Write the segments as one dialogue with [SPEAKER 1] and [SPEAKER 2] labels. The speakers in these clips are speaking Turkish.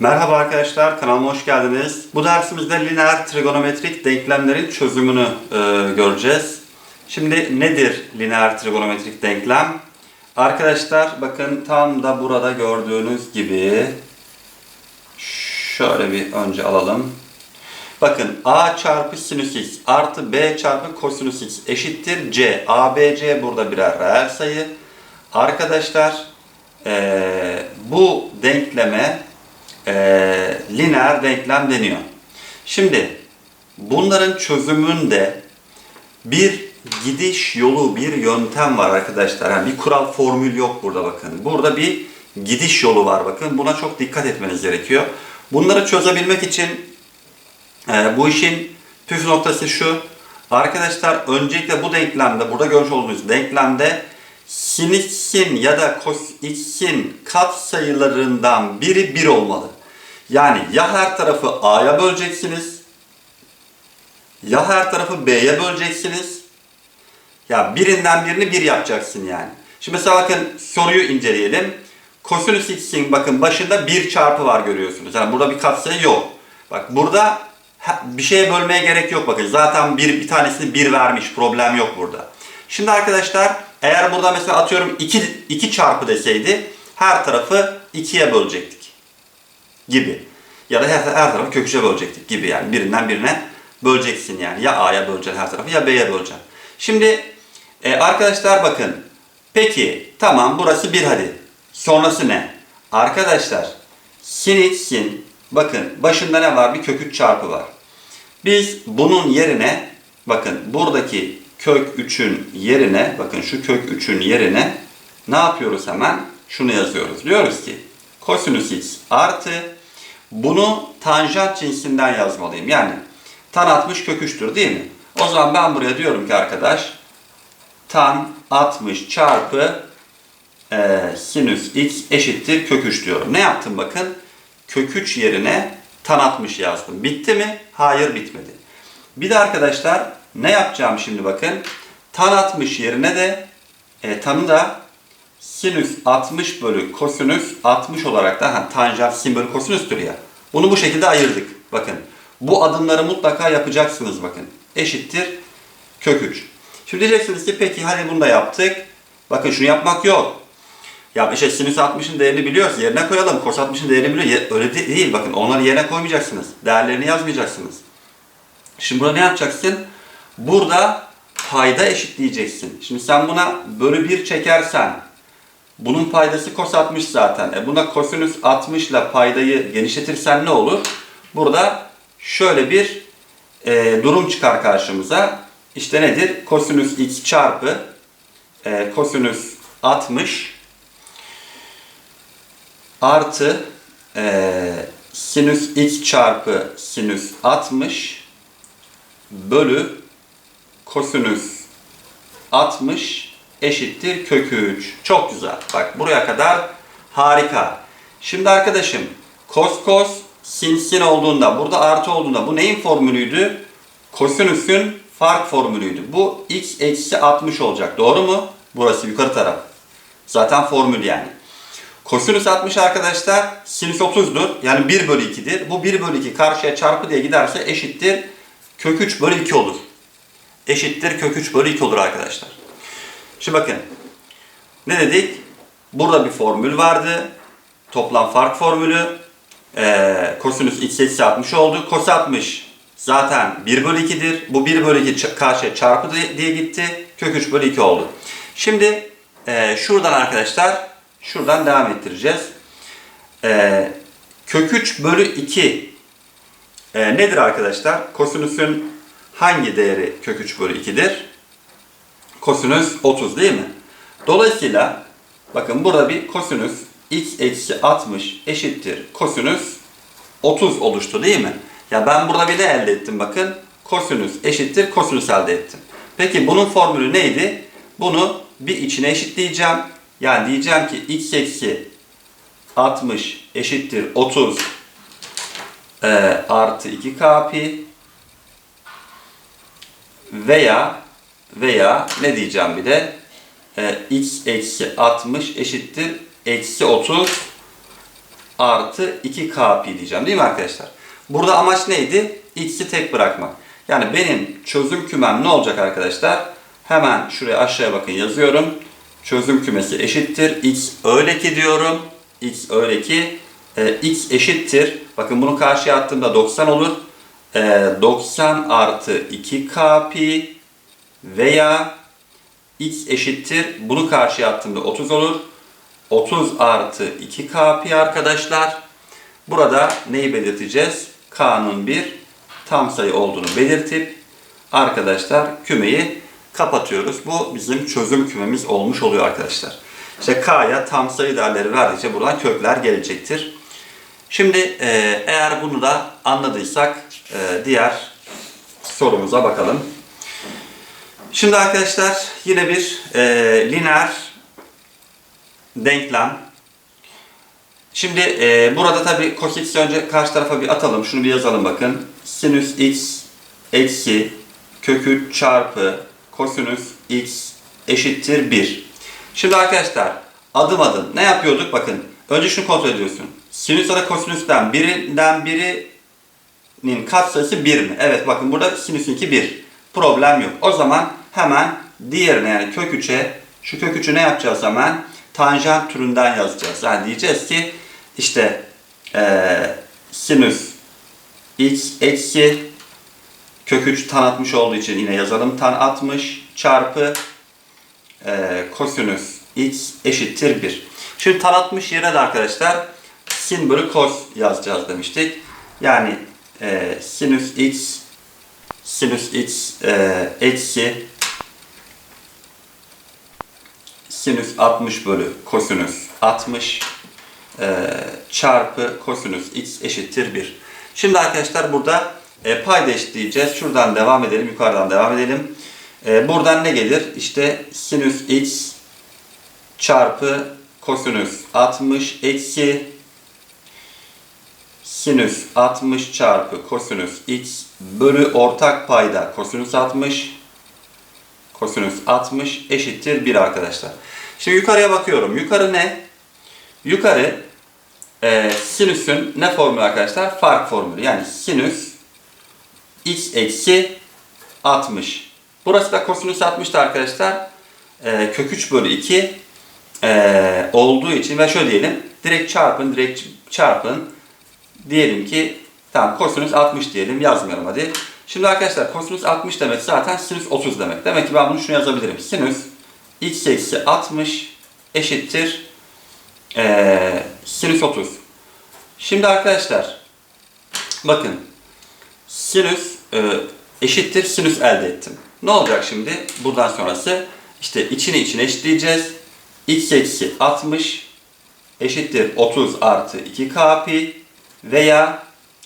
[SPEAKER 1] Merhaba arkadaşlar, kanalıma hoş geldiniz. Bu dersimizde lineer trigonometrik denklemlerin çözümünü e, göreceğiz. Şimdi nedir lineer trigonometrik denklem? Arkadaşlar bakın tam da burada gördüğünüz gibi şöyle bir önce alalım. Bakın a çarpı sinüs x artı b çarpı kosinüs x eşittir c. a, b, c burada birer reel sayı. Arkadaşlar e, bu denkleme e, lineer denklem deniyor. Şimdi bunların çözümünde bir gidiş yolu, bir yöntem var arkadaşlar. Yani bir kural, formül yok burada bakın. Burada bir gidiş yolu var bakın. Buna çok dikkat etmeniz gerekiyor. Bunları çözebilmek için e, bu işin püf noktası şu. Arkadaşlar öncelikle bu denklemde, burada görmüş olduğunuz denklemde sin x'in ya da cos x'in katsayılarından biri 1 olmalı. Yani ya her tarafı a'ya böleceksiniz ya her tarafı b'ye böleceksiniz. Ya birinden birini 1 yapacaksın yani. Şimdi mesela bakın soruyu inceleyelim. Kosinüs x'in bakın başında 1 çarpı var görüyorsunuz. Yani burada bir katsayı yok. Bak burada bir şeye bölmeye gerek yok bakın. Zaten bir, bir tanesini 1 vermiş. Problem yok burada. Şimdi arkadaşlar eğer burada mesela atıyorum 2, 2 çarpı deseydi her tarafı 2'ye bölecektik gibi. Ya da her, her tarafı kök üçe bölecektik gibi yani. Birinden birine böleceksin yani. Ya A'ya böleceksin her tarafı ya B'ye böleceksin. Şimdi e, arkadaşlar bakın. Peki tamam burası bir hadi. Sonrası ne? Arkadaşlar sin x'in bakın başında ne var? Bir kök 3 çarpı var. Biz bunun yerine bakın buradaki kök 3'ün yerine bakın şu kök 3'ün yerine ne yapıyoruz hemen? Şunu yazıyoruz. Diyoruz ki kosinüs x artı bunu tanjant cinsinden yazmalıyım. Yani tan 60 kök 3'tür değil mi? O zaman ben buraya diyorum ki arkadaş tan 60 çarpı e, sinüs x eşittir kök 3 diyorum. Ne yaptım bakın? Kök 3 yerine tan 60 yazdım. Bitti mi? Hayır bitmedi. Bir de arkadaşlar ne yapacağım şimdi bakın. Tan 60 yerine de e, tanı da sinüs 60 bölü kosinüs 60 olarak da ha, tanjant sin bölü kosinüstür ya. Bunu bu şekilde ayırdık. Bakın bu adımları mutlaka yapacaksınız bakın. Eşittir kök 3. Şimdi diyeceksiniz ki peki hadi bunu da yaptık. Bakın şunu yapmak yok. Ya işte sinüs 60'ın değerini biliyoruz. Yerine koyalım. Kos 60'ın değerini biliyoruz. Öyle de- değil. Bakın onları yerine koymayacaksınız. Değerlerini yazmayacaksınız. Şimdi burada ne yapacaksın? Burada payda eşitleyeceksin. Şimdi sen buna bölü 1 çekersen bunun paydası kos 60 zaten. E buna kosinüs 60 ile paydayı genişletirsen ne olur? Burada şöyle bir e, durum çıkar karşımıza. İşte nedir? Kosinüs x çarpı e, kosinüs 60 artı e, sinüs x çarpı sinüs 60 bölü kosinüs 60 eşittir kök 3. Çok güzel. Bak buraya kadar harika. Şimdi arkadaşım kos kos sin sin olduğunda burada artı olduğunda bu neyin formülüydü? Kosinüsün fark formülüydü. Bu x eksi 60 olacak. Doğru mu? Burası yukarı taraf. Zaten formül yani. Kosinüs 60 arkadaşlar sinüs 30'dur. Yani 1 bölü 2'dir. Bu 1 bölü 2 karşıya çarpı diye giderse eşittir kök 3 bölü 2 olur. Eşittir kök 3 bölü 2 olur arkadaşlar. Şimdi bakın. Ne dedik? Burada bir formül vardı. Toplam fark formülü. Ee, kosinüs x eksi 60 oldu. Kos 60 zaten 1 bölü 2'dir. Bu 1 bölü 2 ç- karşıya çarpı diye gitti. Kök 3 bölü 2 oldu. Şimdi e, şuradan arkadaşlar şuradan devam ettireceğiz. E, kök 3 bölü 2 e, nedir arkadaşlar? Kosinüsün hangi değeri kök 3 bölü 2'dir? Kosinüs 30 değil mi? Dolayısıyla bakın burada bir kosinüs x eksi 60 eşittir kosinüs 30 oluştu değil mi? Ya ben burada bir ne elde ettim bakın? Kosinüs eşittir kosinüs elde ettim. Peki bunun formülü neydi? Bunu bir içine eşitleyeceğim. Yani diyeceğim ki x eksi 60 eşittir 30 e, artı 2k pi veya veya ne diyeceğim bir de e, x eksi 60 eşittir eksi 30 artı 2k pi diyeceğim değil mi arkadaşlar? Burada amaç neydi? X'i tek bırakmak. Yani benim çözüm kümem ne olacak arkadaşlar? Hemen şuraya aşağıya bakın yazıyorum. Çözüm kümesi eşittir. X öyle ki diyorum. X öyle ki e, X eşittir. Bakın bunu karşıya attığımda 90 olur. E, 90 artı 2k pi veya X eşittir. Bunu karşıya attığımda 30 olur. 30 artı 2k pi arkadaşlar. Burada neyi belirteceğiz? K'nın bir tam sayı olduğunu belirtip arkadaşlar kümeyi kapatıyoruz. Bu bizim çözüm kümemiz olmuş oluyor arkadaşlar. İşte K'ya tam sayı değerleri verdikçe buradan kökler gelecektir. Şimdi e, eğer bunu da anladıysak e, diğer sorumuza bakalım. Şimdi arkadaşlar yine bir e, lineer denklem. Şimdi e, burada tabii cos önce karşı tarafa bir atalım. Şunu bir yazalım bakın. Sinüs x eksi kök 3 çarpı kosinüs x eşittir 1. Şimdi arkadaşlar adım adım ne yapıyorduk? Bakın önce şunu kontrol ediyorsun. Sinüs ya da kosinüsten birinden birinin katsayısı 1 mi? Evet bakın burada sinüsünki 1. Problem yok. O zaman hemen diğerine yani kök 3'e şu kök 3'ü ne yapacağız hemen? Tanjant türünden yazacağız. Yani diyeceğiz ki işte eee sinüs x eksi kök 3 tan atmış olduğu için yine yazalım tan 60 çarpı e, kosinüs x eşittir 1. Şimdi tan 60 yerine de arkadaşlar sin bölü kos yazacağız demiştik. Yani e, sinüs x sinüs x e, eksi sinüs 60 bölü kosinüs 60 e, çarpı kosinüs x eşittir 1. Şimdi arkadaşlar burada e, payda eşitleyeceğiz. Şuradan devam edelim, yukarıdan devam edelim. E, buradan ne gelir? İşte sinüs x çarpı kosinüs 60 eksi sinüs 60 çarpı kosinüs x bölü ortak payda kosinüs 60 kosinüs 60 eşittir 1 arkadaşlar. Şimdi yukarıya bakıyorum. Yukarı ne? Yukarı e, sinüsün ne formülü arkadaşlar? Fark formülü. Yani sinüs x eksi 60. Burası da kosinüs 60'tı arkadaşlar. E, kök 3 bölü 2 e, olduğu için ve şöyle diyelim. Direkt çarpın, direkt çarpın. Diyelim ki tamam kosinüs 60 diyelim. Yazmayalım hadi. Şimdi arkadaşlar kosinüs 60 demek zaten sinüs 30 demek. Demek ki ben bunu şunu yazabilirim. Sinüs x eksi 60 eşittir e, sinüs 30. Şimdi arkadaşlar bakın sinüs e, eşittir sinüs elde ettim. Ne olacak şimdi? Buradan sonrası işte içini içine eşitleyeceğiz. x eksi 60 eşittir 30 artı 2k pi veya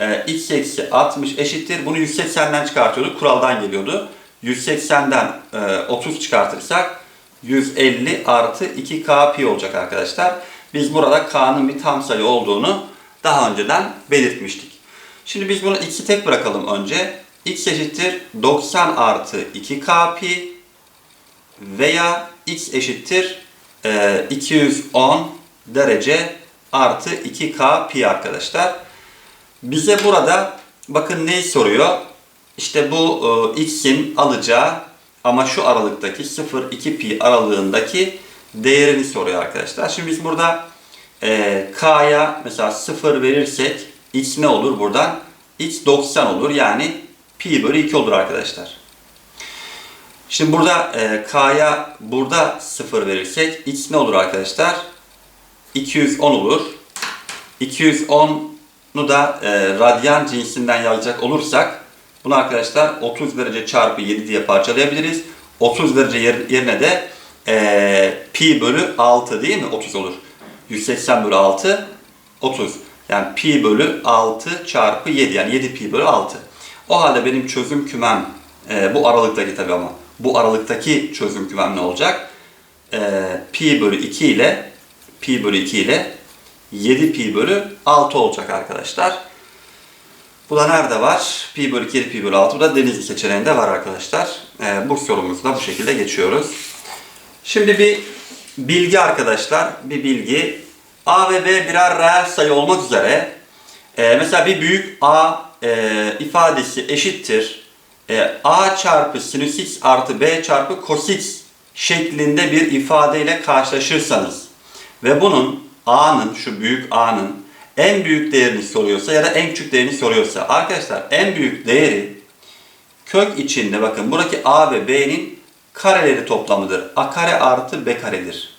[SPEAKER 1] e, x eksi 60 eşittir. Bunu 180'den çıkartıyorduk. Kuraldan geliyordu. 180'den e, 30 çıkartırsak 150 artı 2k pi olacak arkadaşlar. Biz burada k'nın bir tam sayı olduğunu daha önceden belirtmiştik. Şimdi biz bunu x'i tek bırakalım önce. x eşittir 90 artı 2k pi veya x eşittir e, 210 derece artı 2k pi arkadaşlar. Bize burada bakın neyi soruyor? İşte bu e, x'in alacağı ama şu aralıktaki 0-2 pi aralığındaki değerini soruyor arkadaşlar. Şimdi biz burada e, k'ya mesela 0 verirsek x ne olur buradan? x 90 olur yani pi bölü 2 olur arkadaşlar. Şimdi burada e, k'ya burada 0 verirsek x ne olur arkadaşlar? 210 olur. 210'u da e, radyan cinsinden yazacak olursak bunu arkadaşlar 30 derece çarpı 7 diye parçalayabiliriz. 30 derece yerine de e, pi bölü 6 değil mi? 30 olur. 180 bölü 6 30. Yani pi bölü 6 çarpı 7 yani 7 pi bölü 6. O halde benim çözüm kümem e, bu aralıktaki tabi ama bu aralıktaki çözüm kümem ne olacak? E, pi bölü 2 ile pi bölü 2 ile 7 pi bölü 6 olacak arkadaşlar. Bu da nerede var? Pi bölü 2, 7 pi bölü 6. Bu da denizli seçeneğinde var arkadaşlar. E, bu sorumuzu da bu şekilde geçiyoruz. Şimdi bir bilgi arkadaşlar. Bir bilgi. A ve B birer reel sayı olmak üzere e, mesela bir büyük A e, ifadesi eşittir e, A çarpı sinüs x artı B çarpı cos x şeklinde bir ifadeyle karşılaşırsanız ve bunun A'nın şu büyük A'nın en büyük değerini soruyorsa ya da en küçük değerini soruyorsa arkadaşlar en büyük değeri kök içinde bakın buradaki A ve B'nin kareleri toplamıdır. A kare artı B karedir.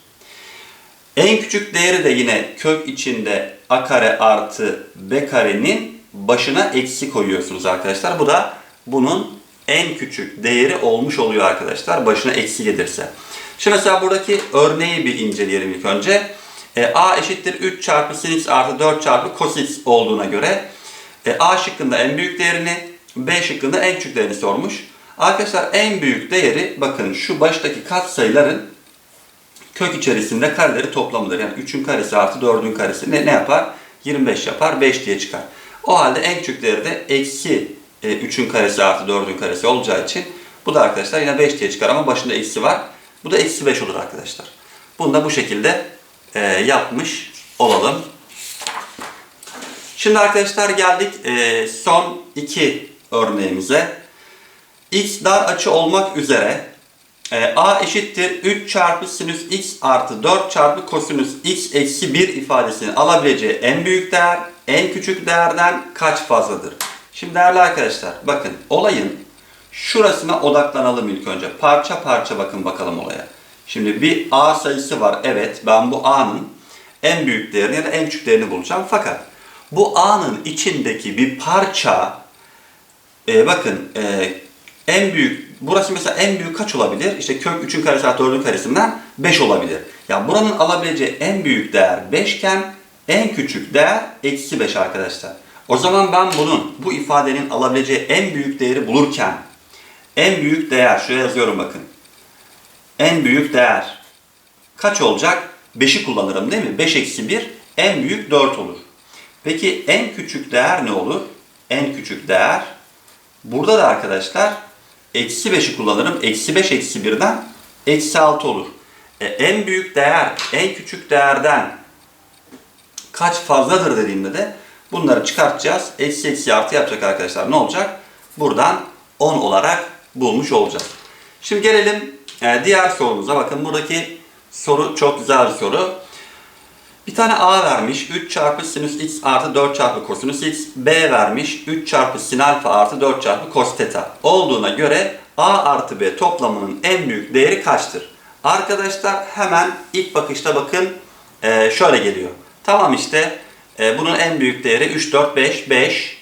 [SPEAKER 1] En küçük değeri de yine kök içinde a kare artı b karenin başına eksi koyuyorsunuz arkadaşlar. Bu da bunun en küçük değeri olmuş oluyor arkadaşlar. Başına eksi gelirse. Şimdi mesela buradaki örneği bir inceleyelim ilk önce. E, a eşittir 3 çarpı sin x artı 4 çarpı cos x olduğuna göre e, a şıkkında en büyük değerini, b şıkkında en küçük değerini sormuş. Arkadaşlar en büyük değeri bakın şu baştaki katsayıların kök içerisinde kareleri toplamıdır. Yani 3'ün karesi artı 4'ün karesi ne, ne yapar? 25 yapar, 5 diye çıkar. O halde en küçük değeri de eksi e, 3'ün karesi artı 4'ün karesi olacağı için bu da arkadaşlar yine 5 diye çıkar ama başında eksi var. Bu da eksi 5 olur arkadaşlar. Bunu da bu şekilde e, yapmış olalım. Şimdi arkadaşlar geldik e, son iki örneğimize. X dar açı olmak üzere e, A eşittir 3 çarpı sinüs x artı 4 çarpı kosinüs x eksi 1 ifadesini alabileceği en büyük değer en küçük değerden kaç fazladır? Şimdi değerli arkadaşlar bakın olayın şurasına odaklanalım ilk önce. Parça parça bakın bakalım olaya. Şimdi bir A sayısı var. Evet ben bu A'nın en büyük değerini ya da en küçük değerini bulacağım. Fakat bu A'nın içindeki bir parça e, bakın e, en büyük, burası mesela en büyük kaç olabilir? İşte kök 3'ün karesi artı 4'ün karesinden 5 olabilir. Ya buranın alabileceği en büyük değer 5 iken en küçük değer eksi 5 arkadaşlar. O zaman ben bunun, bu ifadenin alabileceği en büyük değeri bulurken en büyük değer, şuraya yazıyorum bakın. En büyük değer kaç olacak? 5'i kullanırım değil mi? 5 eksi 1 en büyük 4 olur. Peki en küçük değer ne olur? En küçük değer burada da arkadaşlar eksi 5'i kullanırım. Eksi 5 eksi 1'den eksi 6 olur. E, en büyük değer en küçük değerden kaç fazladır dediğimde de bunları çıkartacağız. Eksi eksi artı yapacak arkadaşlar. Ne olacak? Buradan 10 olarak bulmuş olacağız. Şimdi gelelim e, diğer sorumuza. Bakın buradaki soru çok güzel bir soru. Bir tane A vermiş 3 çarpı sinüs x artı 4 çarpı kosinüs x. B vermiş 3 çarpı sin alfa artı 4 çarpı cos theta. Olduğuna göre A artı B toplamının en büyük değeri kaçtır? Arkadaşlar hemen ilk bakışta bakın e, şöyle geliyor. Tamam işte e, bunun en büyük değeri 3, 4, 5, 5.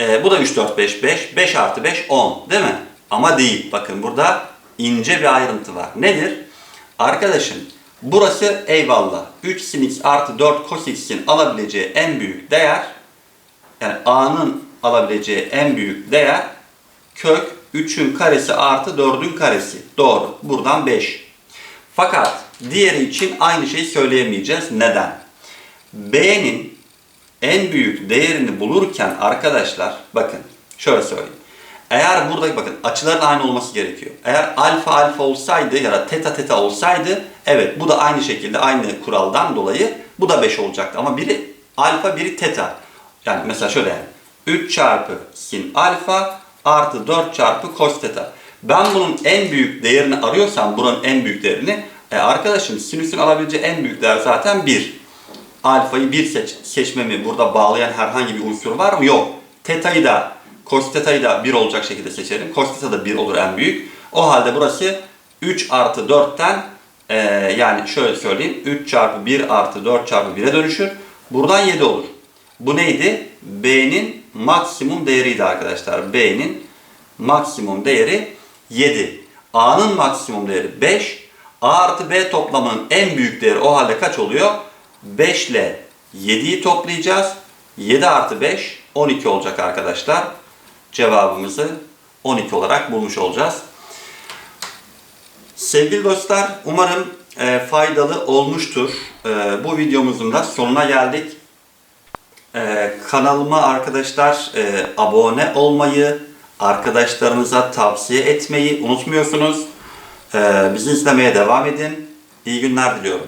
[SPEAKER 1] E, bu da 3, 4, 5, 5. 5 artı 5, 10 değil mi? Ama değil. Bakın burada ince bir ayrıntı var. Nedir? Arkadaşım burası eyvallah. 3 sin x artı 4 cos x'in alabileceği en büyük değer yani a'nın alabileceği en büyük değer kök 3'ün karesi artı 4'ün karesi. Doğru. Buradan 5. Fakat diğeri için aynı şeyi söyleyemeyeceğiz. Neden? B'nin en büyük değerini bulurken arkadaşlar bakın şöyle söyleyeyim. Eğer burada bakın açıların aynı olması gerekiyor. Eğer alfa alfa olsaydı ya da teta teta olsaydı evet bu da aynı şekilde aynı kuraldan dolayı bu da 5 olacaktı. Ama biri alfa biri teta. Yani mesela şöyle yani 3 çarpı sin alfa artı 4 çarpı cos theta. Ben bunun en büyük değerini arıyorsam buranın en büyük değerini e arkadaşım sinüsün alabileceği en büyük değer zaten 1. Alfayı 1 seç, seçmemi burada bağlayan herhangi bir unsur var mı? Yok. Teta'yı da cos da 1 olacak şekilde seçerim. Cos da 1 olur en büyük. O halde burası 3 artı 4'ten e, yani şöyle söyleyeyim 3 çarpı 1 artı 4 çarpı 1'e dönüşür. Buradan 7 olur. Bu neydi? B'nin maksimum değeriydi arkadaşlar. B'nin maksimum değeri 7. A'nın maksimum değeri 5. A artı B toplamının en büyük değeri o halde kaç oluyor? 5 ile 7'yi toplayacağız. 7 artı 5 12 olacak arkadaşlar. Cevabımızı 12 olarak bulmuş olacağız. Sevgili dostlar umarım e, faydalı olmuştur. E, bu videomuzun da sonuna geldik. E, kanalıma arkadaşlar e, abone olmayı, arkadaşlarınıza tavsiye etmeyi unutmuyorsunuz. E, bizi izlemeye devam edin. İyi günler diliyorum.